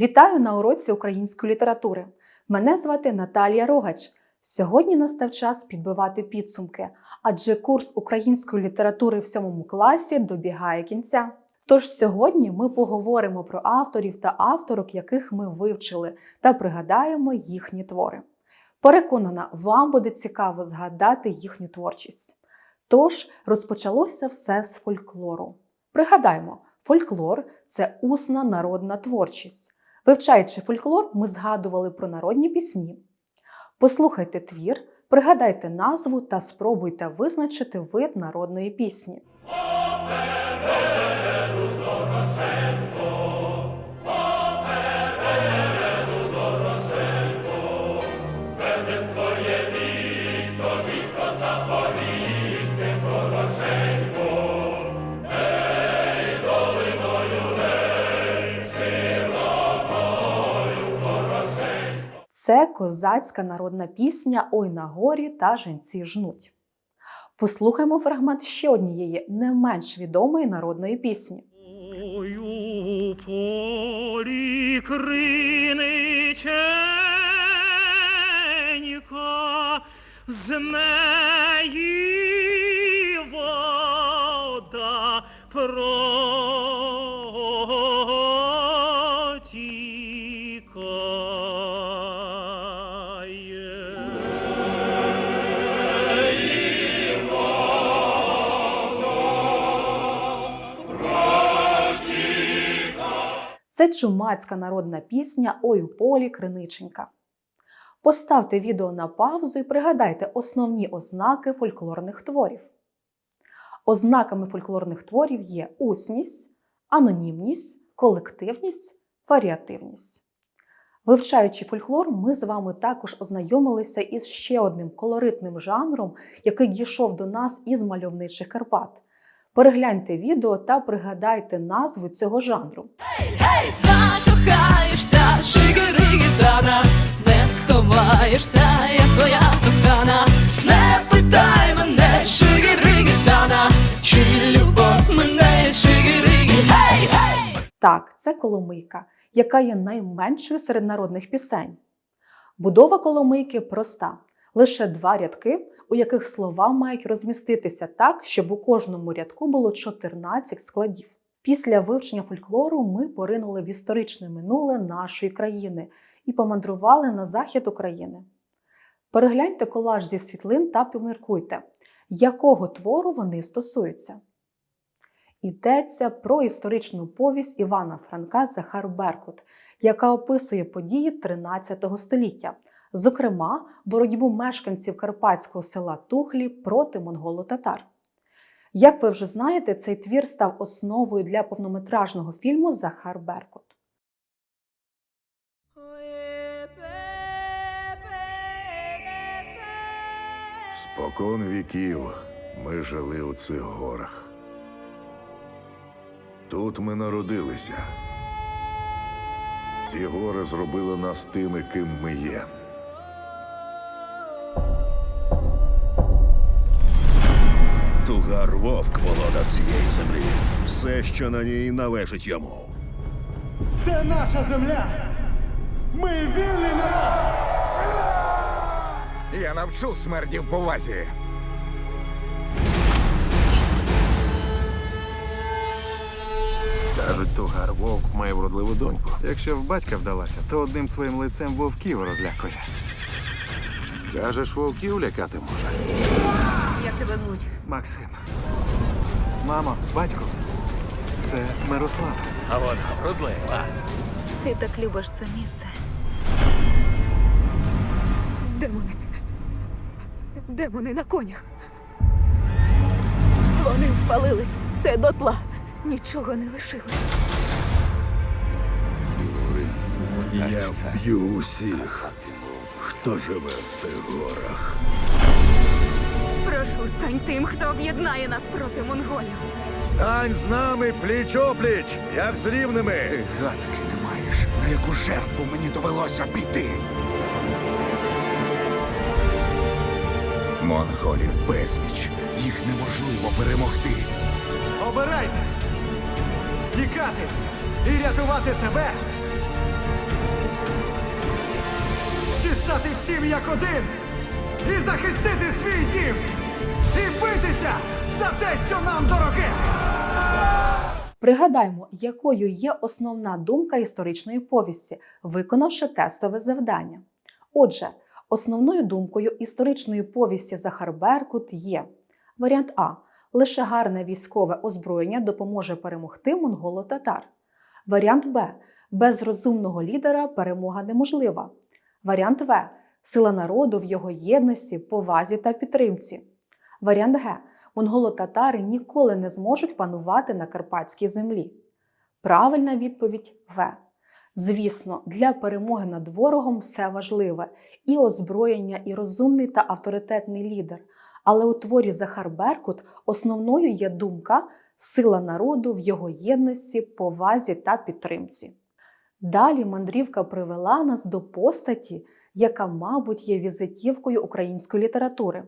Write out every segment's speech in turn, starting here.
Вітаю на уроці української літератури. Мене звати Наталія Рогач. Сьогодні настав час підбивати підсумки, адже курс української літератури в сьомому класі добігає кінця. Тож сьогодні ми поговоримо про авторів та авторок, яких ми вивчили, та пригадаємо їхні твори. Переконана, вам буде цікаво згадати їхню творчість. Тож розпочалося все з фольклору. Пригадаємо, фольклор це усна народна творчість. Вивчаючи фольклор, ми згадували про народні пісні. Послухайте твір, пригадайте назву та спробуйте визначити вид народної пісні. Це козацька народна пісня Ой на горі та женці жнуть. Послухаймо фрагмент ще однієї не менш відомої народної пісні. Ой, у полі криниченька, з неї вода протікає. Чумацька народна пісня Ой у полі криниченька. Поставте відео на паузу і пригадайте основні ознаки фольклорних творів. Ознаками фольклорних творів є усність, анонімність, колективність, варіативність. Вивчаючи фольклор, ми з вами також ознайомилися із ще одним колоритним жанром, який дійшов до нас із мальовничих Карпат. Перегляньте відео та пригадайте назву цього жанру. Закохаєшся, шигиригітана, не сховаєшся, я твоя кохана, не питай мене, шигиригітана, чи любов мене, шигиригі, гей, гей! Так, це коломийка, яка є найменшою серед народних пісень. Будова коломийки проста: лише два рядки, у яких слова мають розміститися так, щоб у кожному рядку було 14 складів. Після вивчення фольклору ми поринули в історичне минуле нашої країни і помандрували на захід України. Перегляньте колаж зі світлин та поміркуйте, якого твору вони стосуються. Йдеться про історичну повість Івана Франка Захар Беркут, яка описує події 13 століття, зокрема, боротьбу мешканців карпатського села Тухлі проти монголо-татар. Як ви вже знаєте, цей твір став основою для повнометражного фільму Захар Беркут. Спокон віків ми жили у цих горах. Тут ми народилися. Ці гори зробили нас тими, ким ми є. Тугар вовк володар цієї землі. Все, що на ній належить йому. Це наша земля. Ми вільний народ. Я навчу смердів повазі. Кажуть, тугар вовк має вродливу доньку. Якщо в батька вдалася, то одним своїм лицем вовків розлякує. Кажеш, вовків лякати може. Як тебе звуть? Максим. Мамо, батько. Це Мирослава. А вона вродлива. Ти так любиш це місце. Демони. Демони на конях. Вони спалили все дотла. Нічого не лишилось. Я вб'ю усіх, хто живе в цих горах. Прошу, стань тим, хто об'єднає нас проти монголів. Стань з нами пліч-опліч, як з рівними. Ти гадки не маєш, на яку жертву мені довелося піти. Монголів безліч. Їх неможливо перемогти. Обирайте. Втікати і рятувати себе чи стати всім як один, і захистити свій дім, і битися за те, що нам дороге. Пригадаймо, якою є основна думка історичної повісті, виконавши тестове завдання. Отже, основною думкою історичної повісті Захар Беркут є варіант А. Лише гарне військове озброєння допоможе перемогти монголо-татар. Варіант Б. Без розумного лідера перемога неможлива. Варіант В. Сила народу в його єдності, повазі та підтримці. Варіант Г. Монголо-татари ніколи не зможуть панувати на карпатській землі. Правильна відповідь В. Звісно, для перемоги над ворогом все важливе і озброєння, і розумний та авторитетний лідер. Але у творі Захар Беркут основною є думка сила народу в його єдності, повазі та підтримці. Далі мандрівка привела нас до постаті, яка, мабуть, є візитівкою української літератури.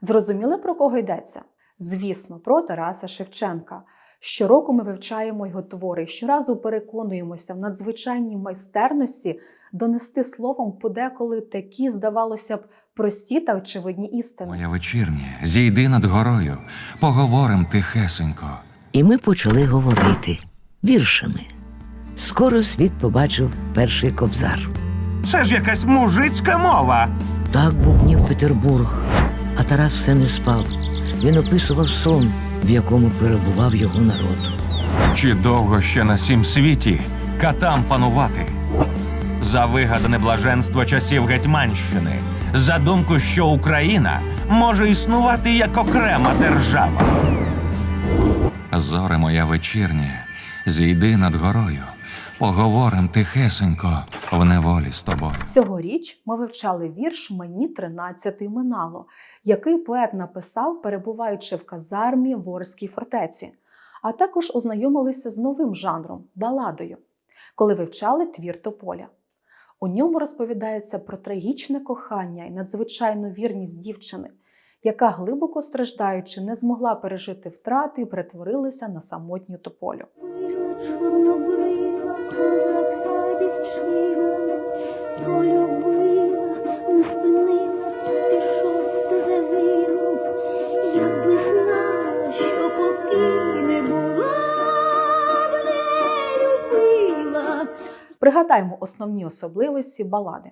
Зрозуміли, про кого йдеться? Звісно, про Тараса Шевченка. Щороку ми вивчаємо його твори, щоразу переконуємося в надзвичайній майстерності донести словом подеколи такі, здавалося б, прості та очевидні істини. Моя вечірня, зійди над горою, поговорим тихесенько. І ми почали говорити віршами. Скоро світ побачив перший кобзар. Це ж якась мужицька мова. Так бубнів Петербург, а Тарас все не спав. Він описував сон, в якому перебував його народ. Чи довго ще на сім світі катам панувати? За вигадане блаженство часів Гетьманщини, за думку, що Україна може існувати як окрема держава. Зоре моя вечірня, зійди над горою, поговорим тихесенько в неволі з тобою. Цьогоріч ми вивчали вірш Мені 13 минало, який поет написав, перебуваючи в казармі в Орській фортеці, а також ознайомилися з новим жанром баладою, коли вивчали твір Тополя. У ньому розповідається про трагічне кохання і надзвичайну вірність дівчини, яка, глибоко страждаючи, не змогла пережити втрати і перетворилася на самотню тополю. Пригадаймо основні особливості балади: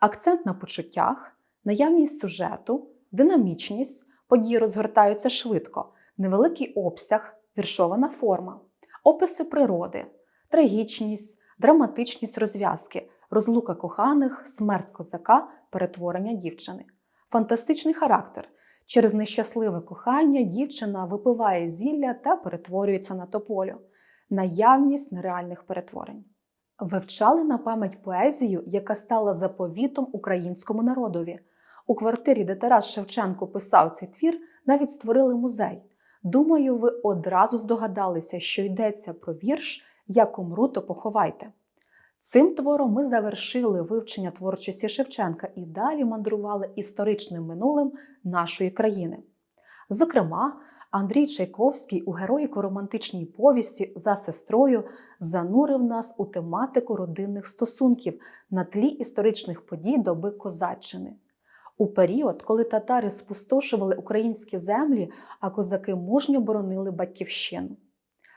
акцент на почуттях, наявність сюжету, динамічність, події розгортаються швидко, невеликий обсяг, віршована форма, описи природи, трагічність, драматичність розв'язки, розлука коханих, смерть козака, перетворення дівчини, фантастичний характер. Через нещасливе кохання дівчина випиває зілля та перетворюється на тополю, наявність нереальних перетворень. Вивчали на пам'ять поезію, яка стала заповітом українському народові. У квартирі, де Тарас Шевченко писав цей твір, навіть створили музей. Думаю, ви одразу здогадалися, що йдеться про вірш Як умру, то поховайте. Цим твором ми завершили вивчення творчості Шевченка і далі мандрували історичним минулим нашої країни. Зокрема, Андрій Чайковський у героїко-романтичній повісті за сестрою занурив нас у тематику родинних стосунків на тлі історичних подій доби Козаччини. У період, коли татари спустошували українські землі, а козаки мужньо боронили батьківщину.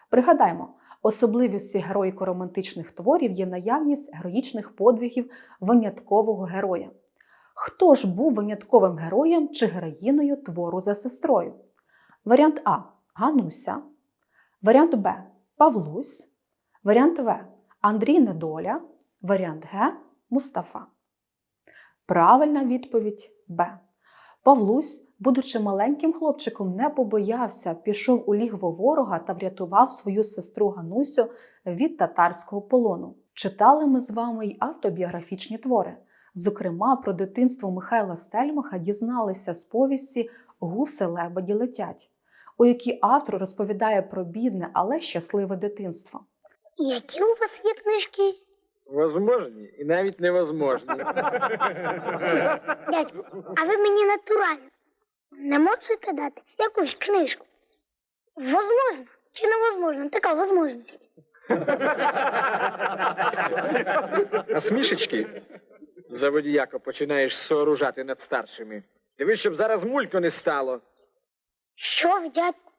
Пригадаймо, особливістю героїко-романтичних творів є наявність героїчних подвигів виняткового героя. Хто ж був винятковим героєм чи героїною твору за сестрою? Варіант А Гануся. Варіант Б Павлусь. Варіант В Андрій Недоля. Варіант Г Мустафа. Правильна відповідь Б. Павлусь, будучи маленьким хлопчиком, не побоявся, пішов у лігво ворога та врятував свою сестру Ганусю від татарського полону. Читали ми з вами й автобіографічні твори. Зокрема, про дитинство Михайла Стельмаха дізналися з повісті Гуси лебеді летять, у якій автор розповідає про бідне, але щасливе дитинство. Які у вас є книжки? Возможні і навіть невозможні. Дядьку, а ви мені натурально не можете дати якусь книжку? Возможно чи невозможно? Така можливість. А смішечки заводіяко починаєш сооружати над старшими. Дивись, щоб зараз мулько не стало. Що ви, дядьку?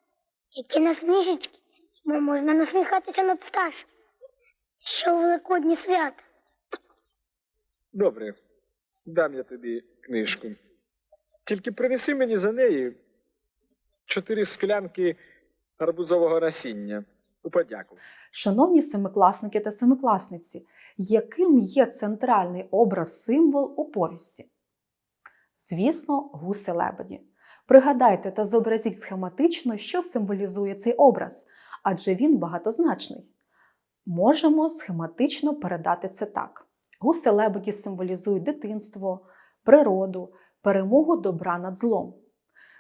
Які насмішечки? Хіба можна насміхатися над старшим? Що великодні свята? Добре, дам я тобі книжку. Тільки принеси мені за неї чотири склянки гарбузового насіння. У подяку. Шановні семикласники та семикласниці, яким є центральний образ символ у повісті? Звісно, гуси лебеді. Пригадайте та зобразіть схематично, що символізує цей образ, адже він багатозначний. Можемо схематично передати це так: гуси лебеді символізують дитинство, природу, перемогу добра над злом.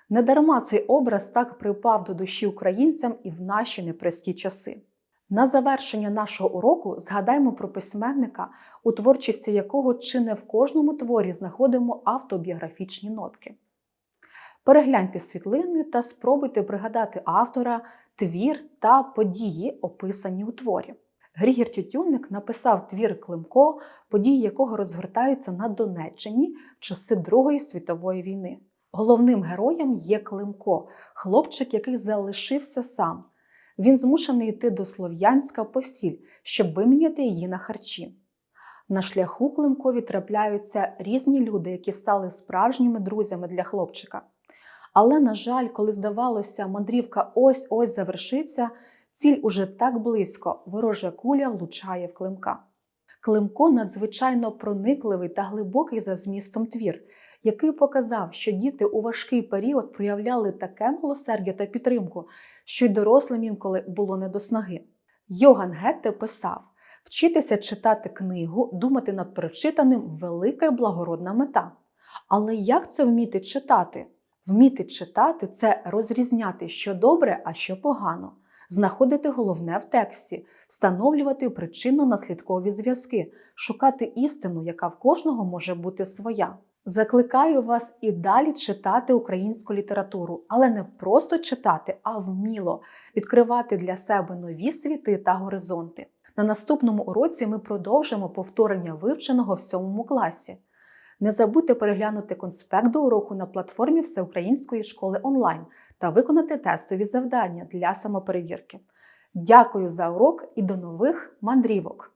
Недарма цей образ так припав до душі українцям і в наші непрості часи. На завершення нашого уроку згадаймо про письменника, у творчості якого чи не в кожному творі знаходимо автобіографічні нотки. Перегляньте світлини та спробуйте пригадати автора, твір та події, описані у творі. Грігір Тютюнник написав твір Климко, події якого розгортаються на Донеччині в часи Другої світової війни. Головним героєм є Климко, хлопчик, який залишився сам. Він змушений йти до Слов'янська по сіль, щоб виміняти її на харчі. На шляху Климкові трапляються різні люди, які стали справжніми друзями для хлопчика. Але, на жаль, коли здавалося, мандрівка ось-ось завершиться, ціль уже так близько, ворожа куля влучає в Климка. Климко надзвичайно проникливий та глибокий за змістом твір, який показав, що діти у важкий період проявляли таке милосердя та підтримку, що й дорослим інколи було не до снаги. Йоган Гетте писав: вчитися читати книгу, думати над прочитаним велика й благородна мета. Але як це вміти читати? Вміти читати це розрізняти, що добре, а що погано, знаходити головне в тексті, встановлювати причинно-наслідкові зв'язки, шукати істину, яка в кожного може бути своя. Закликаю вас і далі читати українську літературу, але не просто читати, а вміло відкривати для себе нові світи та горизонти. На наступному уроці ми продовжимо повторення вивченого в сьомому класі. Не забудьте переглянути конспект до уроку на платформі Всеукраїнської школи онлайн та виконати тестові завдання для самоперевірки. Дякую за урок і до нових мандрівок!